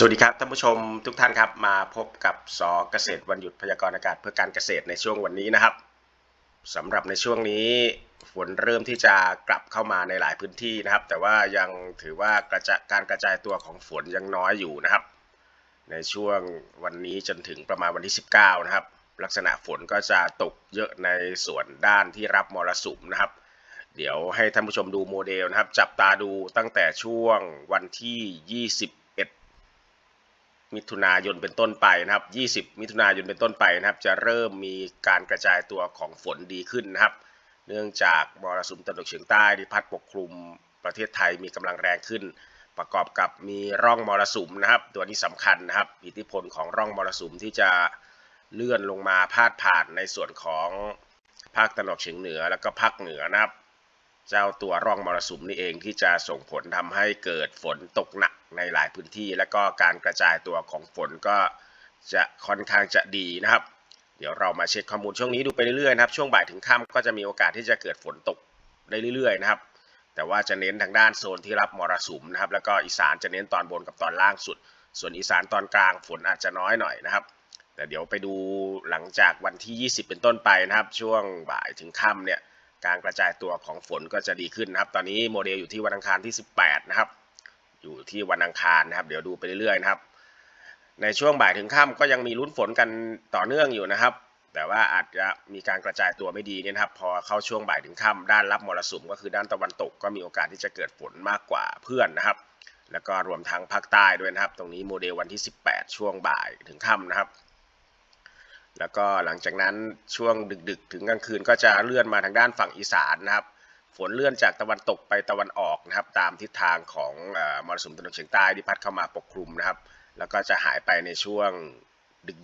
สวัสดีครับท่านผู้ชมทุกท่านครับมาพบกับสอเกษตรวันหยุดพยากรณ์อากาศเพื่อการเกษตรในช่วงวันนี้นะครับสำหรับในช่วงนี้ฝนเริ่มที่จะกลับเข้ามาในหลายพื้นที่นะครับ แต่ว่ายังถือว่ากระจายการกระจายตัวของฝนยังน้อยอยู่นะครับ ในช่วงวันนี้จนถึงประมาณวันที่ 19 นะครับ ลักษณะฝนก็จะตกเยอะในส่วนด้านที่รับมรสุมนะครับเดี๋ยวให้ท่านผู้ชมดูโมเดลนะครับ จับตาดูตั้งแต่ช่วงวันที่21 มิถุนายนเป็นต้นไปนะครับ 20 มิถุนายนเป็นต้นไปนะครับ จะเริ่มมีการกระจายตัวของฝนดีขึ้นนะครับ เนื่องจากมรสุมตะวันตกเฉียงใต้ที่พัดปกคลุมประเทศไทยมีกำลังแรงขึ้น ประกอบกับมีร่องมรสุมนะครับ ตัวนี้สำคัญนะครับ อิทธิพลของร่องมรสุมที่จะเลื่อนลงมาพาดผ่านในส่วนของภาคตะวันออกเฉียงเหนือ แล้วก็ภาคเหนือนะครับ เจ้าตัวร่องมรสุมนี่เองที่จะส่งผลทำให้เกิดฝนตกหนักในหลายพื้นที่ และก็การกระจายตัวของฝนก็จะค่อนข้างจะดีนะครับ เดี๋ยวเรามาเช็คข้อมูลช่วงนี้ดูไปเรื่อยๆนะครับ ช่วงบ่ายถึงค่ำก็จะมีโอกาสที่จะเกิดฝนตกได้เรื่อยๆนะครับ แต่ว่าจะเน้นทางด้านโซนที่รับมรสุมนะครับ แล้วก็อีสานจะเน้นตอนบนกับตอนล่างสุด ส่วนอีสานตอนกลางฝนอาจจะน้อยหน่อยนะครับ แต่เดี๋ยวไปดูหลังจากวันที่ 20 เป็นต้นไปนะครับ ช่วงบ่ายถึงค่ำเนี่ย การกระจายตัวของฝนก็จะดีขึ้นนะครับ ตอนนี้โมเดลอยู่ที่วันอังคารที่ 18 นะครับ อยู่ที่วันอังคารนะครับ เดี๋ยวดูไปเรื่อยๆนะครับ ในช่วงบ่ายถึงค่ำก็ยังมีลุ้นฝนกันต่อเนื่องอยู่นะครับ แต่ว่าอาจจะมีการกระจายตัวไม่ดีเนี่ยนะครับ พอเข้าช่วงบ่ายถึงค่ำด้านรับมรสุมก็คือด้านตะวันตกก็มีโอกาสที่จะเกิดฝนมากกว่าเพื่อนนะครับ แล้วก็รวมทั้งภาคใต้ด้วยนะครับ ตรงนี้โมเดลวันที่ 18 ช่วงบ่ายถึงค่ำนะครับ แล้วก็หลังจากนั้นช่วงดึกๆ ถึงกลางคืนก็จะเลื่อนมาทางด้านฝั่งอีสานนะครับ ฝนเลื่อนจากตะวันตกไปตะวันออกนะครับ ตามทิศทางของอมรสุมตะวันตกเฉียงใต้ที่พัดเข้ามาปกคลุมนะครับ แล้วก็จะหายไปในช่วง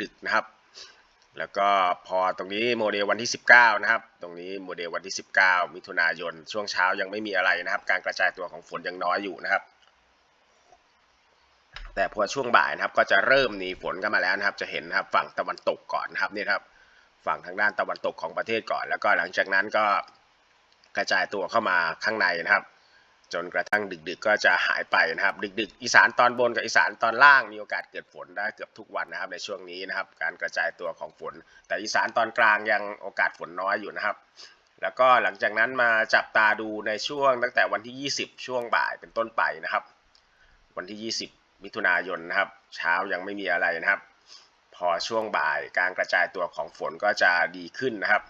ดึกๆนะครับ แล้วก็พอตรงนี้โมเดลวันที่ 19 นะครับ ตรงนี้โมเดลวันที่ 19 มิถุนายน ช่วงเช้ายังไม่มีอะไรนะครับ การกระจายตัวของฝนยังน้อยอยู่นะครับ แต่พอช่วงบ่ายนะครับก็จะเริ่มมีฝนกันมาแล้วนะครับ จะเห็นนะครับฝั่งตะวันตกก่อนนะครับนี่ครับฝั่งทางด้านตะวันตกของประเทศก่อน แล้วก็หลังจากนั้นก็กระจายตัวเข้ามาข้างในนะครับ จนกระทั่งดึกๆก็จะหายไปนะครับ ดึก ๆ อีสานตอนบนกับอีสานตอนล่างมีโอกาสเกิดฝนได้เกือบทุกวันนะครับ ในช่วงนี้นะครับ การกระจายตัวของฝน แต่อีสานตอนกลางยังโอกาสฝนน้อยอยู่นะครับ แล้วก็หลังจากนั้นมาจับตาดูในช่วงตั้งแต่วันที่ 20 ช่วงบ่ายเป็นต้นไปนะครับ วันที่ 20 มิถุนายนนะครับ เช้ายังไม่มีอะไรนะครับ พอช่วงบ่ายการกระจายตัวของฝนก็จะดีขึ้นนะครับ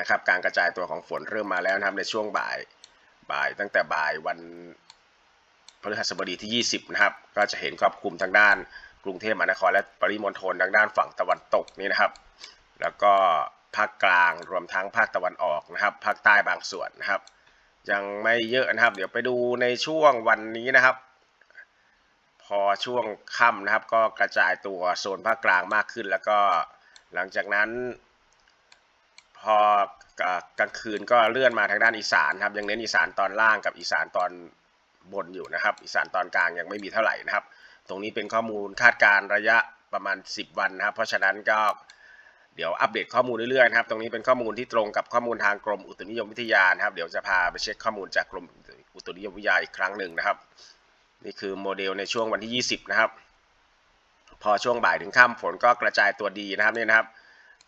นะครับการกระจายตัวของฝนเริ่มมาแล้วนะครับในช่วงบ่ายบ่ายตั้งแต่บ่ายวันพฤหัสบดีที่ 20 นะครับ ก็จะเห็นครอบคลุมทางด้านกรุงเทพมหานครและปริมณฑลทางด้านฝั่งตะวันตกนี่นะครับ แล้วก็ภาคกลางรวมทั้งภาคตะวันออกนะครับ ภาคใต้บางส่วนนะครับ ยังไม่เยอะนะครับ เดี๋ยวไปดูในช่วงวันนี้นะครับ อช่วงค่ำนะครับ ก็กระจายตัวโซนภาคกลางมากขึ้น แล้วก็หลังจากนั้น พอกลางคืนก็เลื่อนมาทางด้านอีสานครับ ยังเน้นอีสานตอนล่างกับอีสานตอนบนอยู่นะครับ อีสานตอนกลางยังไม่มีเท่าไหร่นะครับ ตรงนี้เป็นข้อมูลคาดการระยะประมาณ 10 วันนะครับ เพราะฉะนั้นก็เดี๋ยวอัปเดตข้อมูลเรื่อยๆนะครับ ตรงนี้เป็นข้อมูลที่ตรงกับข้อมูลทางกรมอุตุนิยมวิทยานะครับ เดี๋ยวจะพาไปเช็คข้อมูลจากกรมอุตุนิยมวิทยาอีกครั้งหนึ่งนะครับ นี่คือโมเดลในช่วงวันที่ 20 นะครับ พอช่วงบ่ายถึงค่ำฝนก็กระจายตัวดีนะครับนี่นะครับ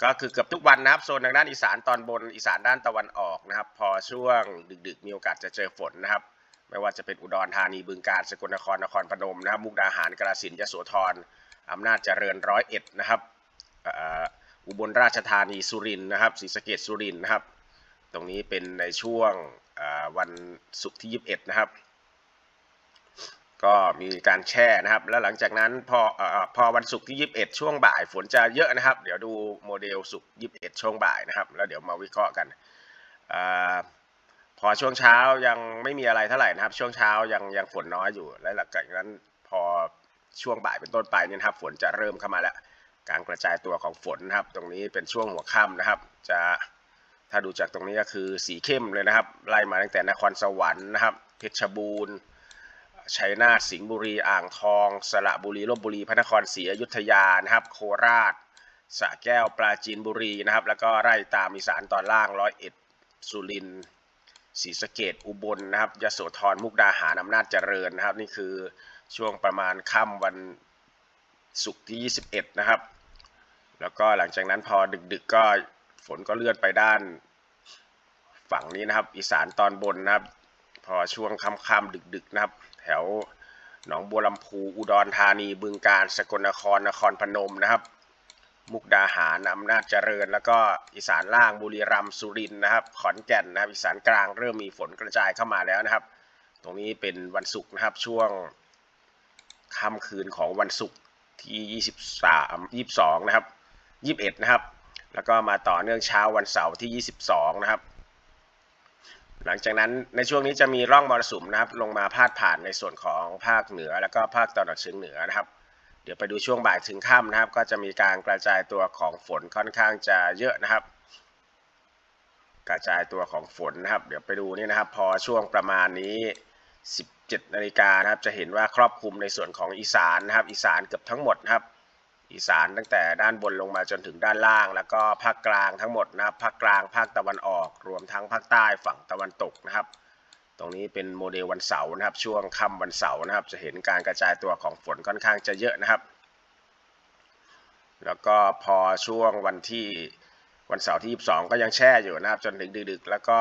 ก็คือเกือบทุกวันนะครับโซนทางด้านอีสานตอนบนอีสานด้านตะวันออกนะครับ พอช่วงดึกๆ มีโอกาสจะเจอฝนนะครับ ไม่ว่าจะเป็นอุดรธานีบึงกาฬสกลนครนครพนมนะครับ มุกดาหารกาฬสินธุ์ยโสธรอำนาจเจริญร้อยเอ็ดนะครับอุบลราชธานีสุรินทร์นะครับศรีสะเกษสุรินทร์นะครับ ตรงนี้เป็นในช่วงวันศุกร์ที่ 21 นะครับ ก็มีการแช่นะครับ แล้วหลังจากนั้นพออพอวันศุกร์ที่ 21 ช่วงบ่าย ฝนจะเยอะนะครับ เดี๋ยวดูโมเดลศุกร์21 ช่วงบ่ายนะครับ แล้วเดี๋ยวมาวิเคราะห์กันอพอช่วงเช้ายังไม่มีอะไรเท่าไหร่นะครับ ช่วงเช้ายังยังฝนน้อยอยู่ และหลังจากนั้นพอช่วงบ่ายเป็นต้นไปเนี่ยครับฝนจะเริ่มเข้ามาแล้วการกระจายตัวของฝนนะครับ ตรงนี้เป็นช่วงหัวค่ำนะครับ จะถ้าดูจากตรงนี้ก็คือสีเข้มเลยนะครับ ไล่มาตั้งแต่นครสวรรค์นะครับ เพชรบูรณ์ ชัยนาทสิงห์บุรี อ่างทอง สระบุรีลบบุรี พระนครศรีอยุธยานะครับ โคราชสระแก้วปราจีนบุรีนะครับ แล้วก็ไล่ตามอีสานตอนล่างร้อยเอ็ดสุรินทร์ศรีสะเกดอุบลนะครับยโสธรมุกดาหารอำนาจเจริญนะครับ นี่คือช่วงประมาณค่ำวันศุกร์ที่ 21 นะครับ แล้วก็หลังจากนั้นพอดึกๆก็ฝนก็เลื่อนไปด้านฝั่งนี้นะครับ อีสานตอนบนนะครับ พอช่วงค่ำๆดึกๆนะครับ แถวหนองบัวลำพูอุดรธานีบึงกาฬสกลนครนครพนมนะครับ มุกดาหารอำนาจเจริญ แล้วก็อีสานล่างบุรีรัมย์สุรินทร์นะครับ ขอนแก่นนะครับอีสานกลางเริ่มมีฝนกระจายเข้ามาแล้วนะครับ ตรงนี้เป็นวันศุกร์นะครับช่วงค่ำคืนของวันศุกร์ที่ 23 22 นะครับ 21 นะครับ แล้วก็มาต่อเนื่องเช้าวันเสาร์ที่ 22 นะครับ หลังจากนั้นในช่วงนี้จะมีร่องมรสุมนะครับ ลงมาพาดผ่านในส่วนของภาคเหนือ แล้วก็ภาคตะวันออกเฉียงเหนือนะครับ เดี๋ยวไปดูช่วงบ่ายถึงค่ำนะครับ ก็จะมีการกระจายตัวของฝนค่อนข้างจะเยอะนะครับ กระจายตัวของฝนนะครับ เดี๋ยวไปดูนี่นะครับ พอช่วงประมาณนี้ 17นาฬิกานะครับ จะเห็นว่าครอบคลุมในส่วนของอีสานนะครับ อีสานเกือบทั้งหมดนะครับ อีสานตั้งแต่ด้านบนลงมาจนถึงด้านล่าง แล้วก็ภาคกลางทั้งหมดนะครับภาคกลางภาคตะวันออก รวมทั้งภาคใต้ฝั่งตะวันตกนะครับ ตรงนี้เป็นโมเดลวันเสาร์นะครับ ช่วงค่ำวันเสาร์นะครับ จะเห็นการกระจายตัวของฝนค่อนข้างจะเยอะนะครับ แล้วก็พอช่วงวันที่วันเสาร์ที่ 22 ก็ยังแช่อยู่นะครับ จนถึงดึกๆ แล้วก็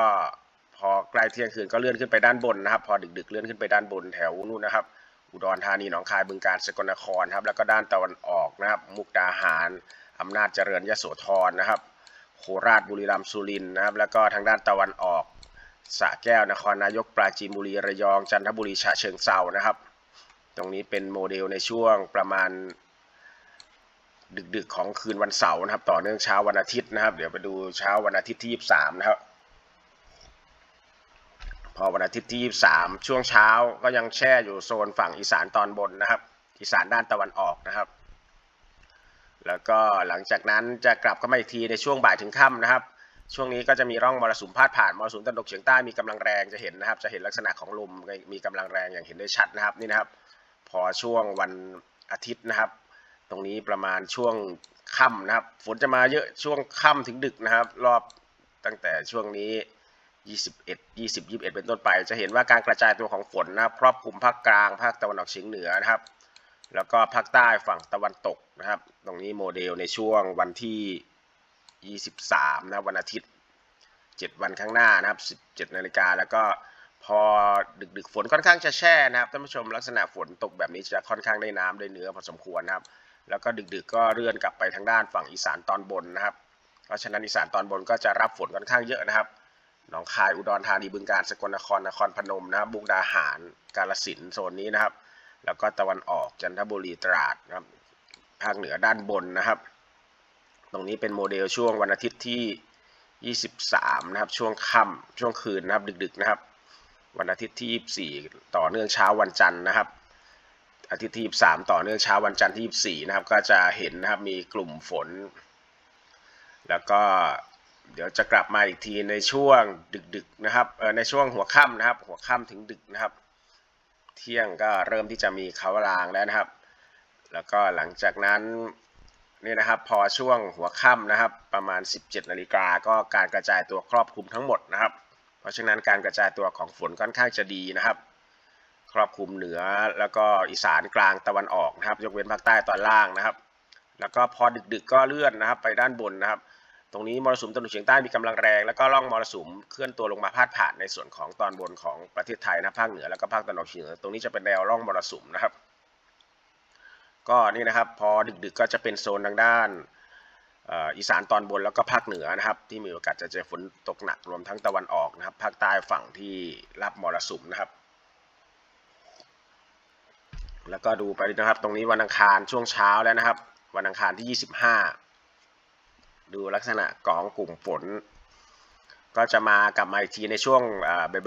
พอใกล้เที่ยงคืนก็เลื่อนขึ้นไปด้านบนนะครับ พอดึกๆ เลื่อนขึ้นไปด้านบนแถวนู่นนะครับ อุดรธานีหนองคายบึงกาฬสกลนครครับแล้วก็ด้านตะวันออกนะครับ มุกดาหารอำนาจเจริญยโสธรนะครับ โคราชบุรีรัมย์สุรินทร์นะครับ แล้วก็ทางด้านตะวันออกสระแก้วนครนายกปราจีนบุรีระยองจันทบุรีฉะเชิงเซานะครับ ตรงนี้เป็นโมเดลในช่วงประมาณ ดึกๆของคืนวันเสาร์นะครับ ต่อเนื่องเช้าวันอาทิตย์นะครับ เดี๋ยวไปดูเช้าวันอาทิตย์ที่ 23 นะครับ พอวันอาทิตย์ที่ 23 ช่วงเช้าก็ยังแช่อยู่โซนฝั่งอีสานตอนบนนะครับ อีสานด้านตะวันออกนะครับ แล้วก็หลังจากนั้นจะกลับเข้ามาอีกทีในช่วงบ่ายถึงค่ำนะครับ ช่วงนี้ก็จะมีร่องมรสุมพาดผ่านมรสุมตะวันตกเฉียงใต้มีกำลังแรงจะเห็นนะครับ จะเห็นลักษณะของลมมีกำลังแรงอย่างเห็นได้ชัดนะครับนี่นะครับ พอช่วงวันอาทิตย์นะครับ ตรงนี้ประมาณช่วงค่ำนะครับ ฝนจะมาเยอะช่วงค่ำถึงดึกนะครับ รอบตั้งแต่ช่วงนี้ 21 20 21 เป็นต้นไป จะเห็นว่าการกระจายตัวของฝนนะครอบคลุมภาคกลางภาคตะวันออกเฉียงเหนือนะครับ แล้วก็ภาคใต้ฝั่งตะวันตกนะครับ ตรงนี้โมเดลในช่วงวันที่ 23 นะวันอาทิตย์ 7 วันข้างหน้านะครับ 17 นาฬิกาแล้วก็พอดึกๆฝนค่อนข้างจะแช่นะครับท่านผู้ชมลักษณะฝนตกแบบนี้จะค่อนข้างได้น้ำได้เนื้อพอสมควรนะครับ แล้วก็ดึกๆ ก็เลื่อนกลับไปทางด้านฝั่งอีสานตอนบนนะครับ เพราะฉะนั้นอีสานตอนบนก็จะรับฝนค่อนข้างเยอะนะครับ หนองคายอุดรธานีบึงกาฬสกลนครนครพนมนะครับบุกดาหารกาฬสินโซนนี้นะครับ แล้วก็ตะวันออกจันทบุรีตราดนะครับภาคเหนือด้านบนนะครับ ตรงนี้เป็นโมเดลช่วงวันอาทิตย์ที่ 23 นะครับ ช่วงค่ำช่วงคืนนะครับดึกๆนะครับ วันอาทิตย์ที่ 24 ต่อเนื่องเช้าวันจันทร์นะครับ อาทิตย์ที่ 23 ต่อเนื่องเช้าวันจันทร์ที่ 24 นะครับ ก็จะเห็นนะครับมีกลุ่มฝน แล้วก็ เดี๋ยวจะกลับมาอีกทีในช่วงดึกๆนะครับในช่วงหัวค่ำนะครับ หัวค่ำถึงดึกนะครับ เที่ยงก็เริ่มที่จะมีเขารางแล้วนะครับ แล้วก็หลังจากนั้นนี่นะครับพอช่วงหัวค่ำนะครับ ประมาณ 17นาฬิกาก็การกระจายตัวครอบคลุมทั้งหมดนะครับ เพราะฉะนั้นการกระจายตัวของฝนค่อนข้างจะดีนะครับ ครอบคลุมเหนือแล้วก็อีสานกลางตะวันออกนะครับ ยกเว้นภาคใต้ตอนล่างนะครับ แล้วก็พอดึกๆก็เลื่อนนะครับ ไปด้านบนนะครับ ตรงนี้มรสุมตะวันตกเฉียงใต้มีกำลังแรง แล้วก็ร่องมรสุมเคลื่อนตัวลงมาพาดผ่านในส่วนของตอนบนของประเทศไทยนะภาคเหนือแล้วก็ภาคตะวันออกเฉียงเหนือตรงนี้จะเป็นแนวร่องมรสุมนะครับ ก็นี่นะครับ พอดึกๆก็จะเป็นโซนทางด้านอีสานตอนบนแล้วก็ภาคเหนือนะครับ ที่มีโอกาสจะเจอฝนตกหนักรวมทั้งตะวันออกนะครับ ภาคใต้ฝั่งที่รับมรสุมนะครับ แล้วก็ดูไปนะครับ ตรงนี้วันอังคารช่วงเช้าแล้วนะครับ วันอังคารที่ 25 ดูลักษณะกองกลุ่มฝน ก็จะมากลับมาอีกทีในช่วง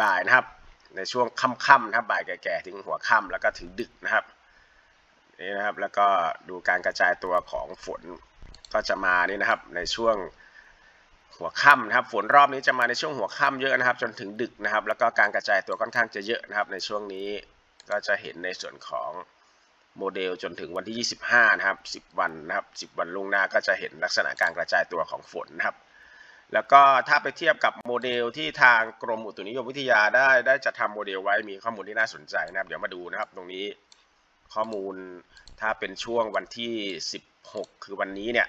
บ่ายๆนะครับ ในช่วงค่ำๆนะครับบ่ายแก่ๆถึงหัวค่ำแล้วก็ถึงดึกนะครับนี่นะครับแล้วก็ดูการกระจายตัวของฝนก็จะมานี่นะครับในช่วงหัวค่ำนะครับฝนรอบนี้จะมาในช่วงหัวค่ำเยอะนะครับ จนถึงดึกนะครับ แล้วก็การกระจายตัวค่อนข้างจะเยอะนะครับ ในช่วงนี้ก็จะเห็นในส่วนของ โมเดลจนถึงวันที่ 25 นะครับ 10 วันนะครับ 10 วันล่วงหน้าก็จะเห็นลักษณะการกระจายตัวของฝนนะครับ แล้วก็ถ้าไปเทียบกับโมเดลที่ทางกรมอุตุนิยมวิทยาได้ได้จะทำโมเดลไว้มีข้อมูลที่น่าสนใจนะครับ เดี๋ยวมาดูนะครับ ตรงนี้ข้อมูลถ้าเป็นช่วงวันที่ 16 คือวันนี้เนี่ย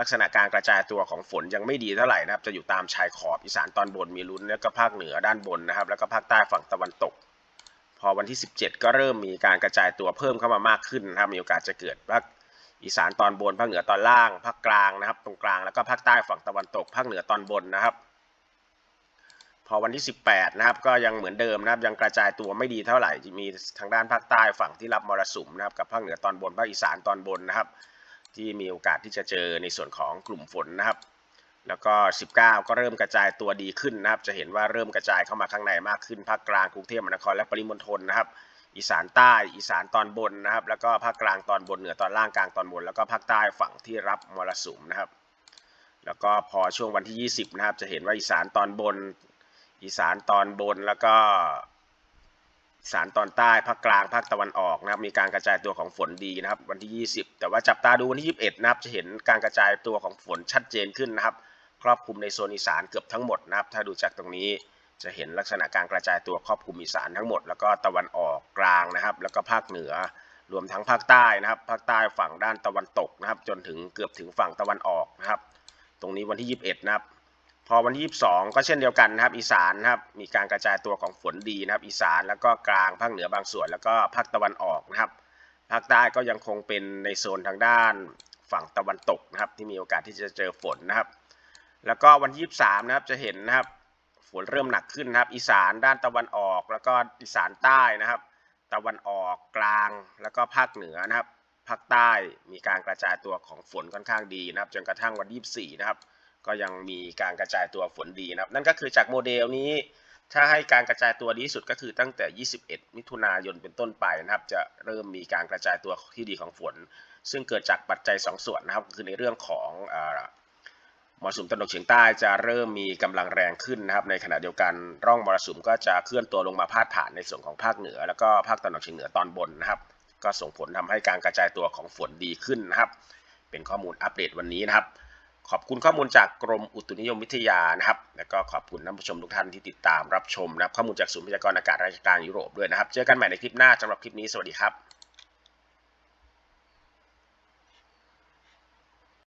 ลักษณะการกระจายตัวของฝนยังไม่ดีเท่าไหร่นะครับ จะอยู่ตามชายขอบอีสานตอนบนมีลุ้นแล้วก็ภาคเหนือด้านบนนะครับ แล้วก็ภาคใต้ฝั่งตะวันตก อวันที่ 17 ก็เริ่มมีการกระจายตัวเพิ่มเข้ามามากขึ้นนะครับมีโอกาสจะเกิดภาคอีสานตอนบนภาคเหนือตอนล่างภาคกลางนะครับ ตรงกลางแล้วก็ภาคใต้ฝั่งตะวันตกภาคเหนือตอนบนนะครับ พอวันที่ 18 นะครับ ก็ยังเหมือนเดิมนะครับ ยังกระจายตัวไม่ดีเท่าไหร่มีทางด้านภาคใต้ฝั่งที่รับมรสุมนะครับกับภาคเหนือตอนบนภาคอีสานตอนบนนะครับ ที่มีโอกาสที่จะเจอในส่วนของกลุ่มฝนนะครับ แล้วก็ 19 ก็เริ่มกระจายตัวดีขึ้นนะครับ จะเห็นว่าเริ่มกระจายเข้ามาข้างในมากขึ้น ภาคกลางกรุงเทพมหานครและปริมณฑลนะครับ อีสานใต้ อีสานตอนบนนะครับ แล้วก็ภาคกลางตอนบนเหนือตอนล่างกลางตอนบน แล้วก็ภาคใต้ฝั่งที่รับมรสุมนะครับ แล้วก็พอช่วงวันที่ 20 นะครับ จะเห็นว่าอีสานตอนบน อีสานตอนบนแล้วก็อีสานตอนใต้ภาคกลางภาคตะวันออกนะครับมีการกระจายตัวของฝนดีนะครับ วันที่ 20 แต่ว่าจับตาดูวันที่ 21 นะครับจะเห็นการกระจายตัวของฝนชัดเจนขึ้นนะครับ ครอบคลุมในโซนอีสานเกือบทั้งหมดนะครับ ถ้าดูจากตรงนี้จะเห็นลักษณะการกระจายตัวครอบคลุมอีสานทั้งหมด แล้วก็ตะวันออกกลางนะครับ แล้วก็ภาคเหนือ รวมทั้งภาคใต้นะครับ ภาคใต้ฝั่งด้านตะวันตกนะครับ จนถึงเกือบถึงฝั่งตะวันออกนะครับ ตรงนี้วันที่ 21 นะครับ พอวันที่ 22 ก็เช่นเดียวกันนะครับ อีสานนะครับ มีการกระจายตัวของฝนดีนะครับ อีสานแล้วก็กลางภาคเหนือบางส่วน แล้วก็ภาคตะวันออกนะครับ ภาคใต้ก็ยังคงเป็นในโซนทางด้านฝั่งตะวันตกนะครับ ที่มีโอกาสที่จะเจอฝนนะครับ แล้วก็วันที่23นะครับจะเห็นนะครับฝนเริ่มหนักขึ้นนะครับ อีสานด้านตะวันออก แล้วก็อีสานใต้นะครับ ตะวันออกกลางแล้วก็ภาคเหนือนะครับภาคใต้มีการกระจายตัวของฝนค่อนข้างดีนะครับ จนกระทั่งวันที่24นะครับ ก็ยังมีการกระจายตัวฝนดีนะครับ นั่นก็คือจากโมเดลนี้ ถ้าให้การกระจายตัวดีที่สุดก็คือตั้งแต่ 21 มิถุนายนเป็นต้นไปนะครับ จะเริ่มมีการกระจายตัวที่ดีของฝน ซึ่งเกิดจากปัจจัย 2 ส่วนนะครับ คือในเรื่องของอ มรสุมตะวันตกเฉียงใต้จะเริ่มมีกำลังแรงขึ้นนะครับในขณะเดียวกันร่องมรสุมก็จะเคลื่อนตัวลงมาพาดผ่านในส่วนของภาคเหนือ แล้วก็ภาคตะวันออกเฉียงเหนือตอนบนนะครับ ก็ส่งผลทำให้การกระจายตัวของฝนดีขึ้นนะครับ เป็นข้อมูลอัปเดตวันนี้นะครับ ขอบคุณข้อมูลจากกรมอุตุนิยมวิทยานะครับ แล้วก็ขอบคุณท่านผู้ชมทุกท่านที่ติดตามรับชมนะครับข้อมูลจากศูนย์พยากรณ์อากาศราชการยุโรปด้วยนะครับ เจอกันใหม่ในคลิปหน้าสำหรับคลิปนี้สวัสดีครับ